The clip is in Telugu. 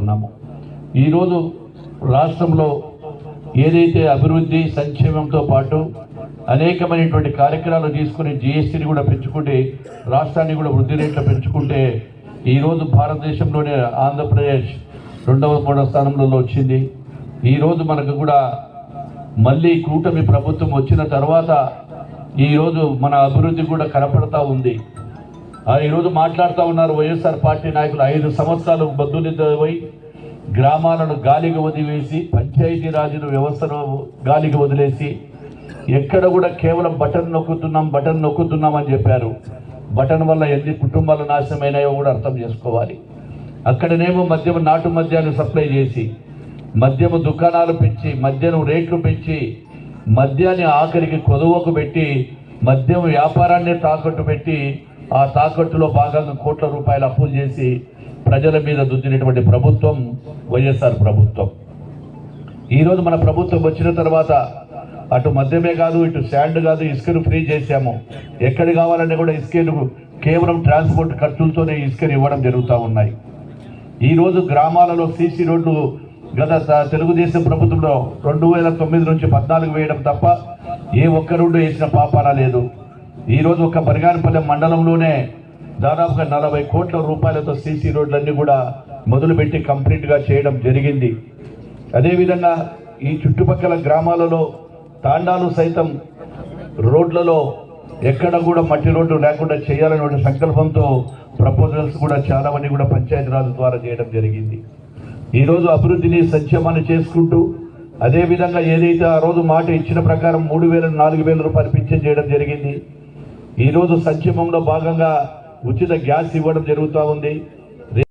ఉన్నాము. ఈరోజు రాష్ట్రంలో ఏదైతే అభివృద్ధి సంక్షేమంతో పాటు అనేకమైనటువంటి కార్యక్రమాలు తీసుకుని జిఎస్టీని కూడా పెంచుకుంటే రాష్ట్రాన్ని కూడా వృద్ధి రేట్లు పెంచుకుంటే ఈరోజు భారతదేశంలోనే ఆంధ్రప్రదేశ్ రెండవ మూడవ స్థానంలో వచ్చింది. ఈరోజు మనకు కూడా మళ్ళీ కూటమి ప్రభుత్వం వచ్చిన తర్వాత ఈరోజు మన అభివృద్ధి కూడా కనపడతా ఉంది. ఈరోజు మాట్లాడుతూ ఉన్నారు వైఎస్ఆర్ పార్టీ నాయకులు. ఐదు సంవత్సరాలు బద్దునిద్దమై గ్రామాలను గాలికి వదిలేసి పంచాయతీ రాజుల వ్యవస్థను గాలికి వదిలేసి ఎక్కడ కూడా కేవలం బటన్ నొక్కుతున్నాం బటన్ నొక్కుతున్నాం అని చెప్పారు. బటన్ వల్ల ఎన్ని కుటుంబాలు నాశనమైనాయో కూడా అర్థం చేసుకోవాలి. అక్కడనేమో మద్యం నాటు మద్యాన్ని సప్లై చేసి మద్యము దుకాణాలు పెంచి మద్యను రేట్లు పెంచి మద్యాన్ని ఆఖరికి కొదువకు పెట్టి మద్యం వ్యాపారాన్ని తాకట్టు పెట్టి ఆ తాకట్టులో భాగంగా కోట్ల రూపాయలు అప్పులు చేసి ప్రజల మీద దుద్దినటువంటి ప్రభుత్వం వైఎస్ఆర్ ప్రభుత్వం. ఈరోజు మన ప్రభుత్వం వచ్చిన తర్వాత అటు మద్యమే కాదు ఇటు శాండ్ కాదు ఇసుకను ఫ్రీ చేశాము. ఎక్కడ కావాలంటే కూడా ఇసుకను కేవలం ట్రాన్స్పోర్ట్ ఖర్చులతోనే ఇసుకను ఇవ్వడం జరుగుతూ ఉన్నాయి. ఈరోజు గ్రామాలలో సీసీ రోడ్లు గత తెలుగుదేశం ప్రభుత్వంలో రెండు వేల తొమ్మిది నుంచి పద్నాలుగు వేయడం తప్ప ఏ ఒక్క రోడ్డు వేసిన పాపాన లేదు. ఈరోజు ఒక బరిగానపల్లె మండలంలోనే దాదాపుగా నలభై కోట్ల రూపాయలతో సీసీ రోడ్లన్నీ కూడా మొదలుపెట్టి కంప్లీట్గా చేయడం జరిగింది. అదేవిధంగా ఈ చుట్టుపక్కల గ్రామాలలో తాండాలు సైతం రోడ్లలో ఎక్కడ కూడా మట్టి రోడ్డు లేకుండా చేయాలనే సంకల్పంతో ప్రపోజల్స్ కూడా చాలా మంది కూడా పంచాయతీరాజ్ ద్వారా చేయడం జరిగింది. ఈరోజు అభివృద్ధిని సంక్షేమాన్ని చేసుకుంటూ అదేవిధంగా ఏదైతే ఆ రోజు మాట ఇచ్చిన ప్రకారం మూడు వేల నాలుగు వేల రూపాయలు పింఛన్ చేయడం జరిగింది. ఈరోజు సంక్షేమంలో భాగంగా ఉచిత గ్యాస్ ఇవ్వడం జరుగుతూ ఉంది.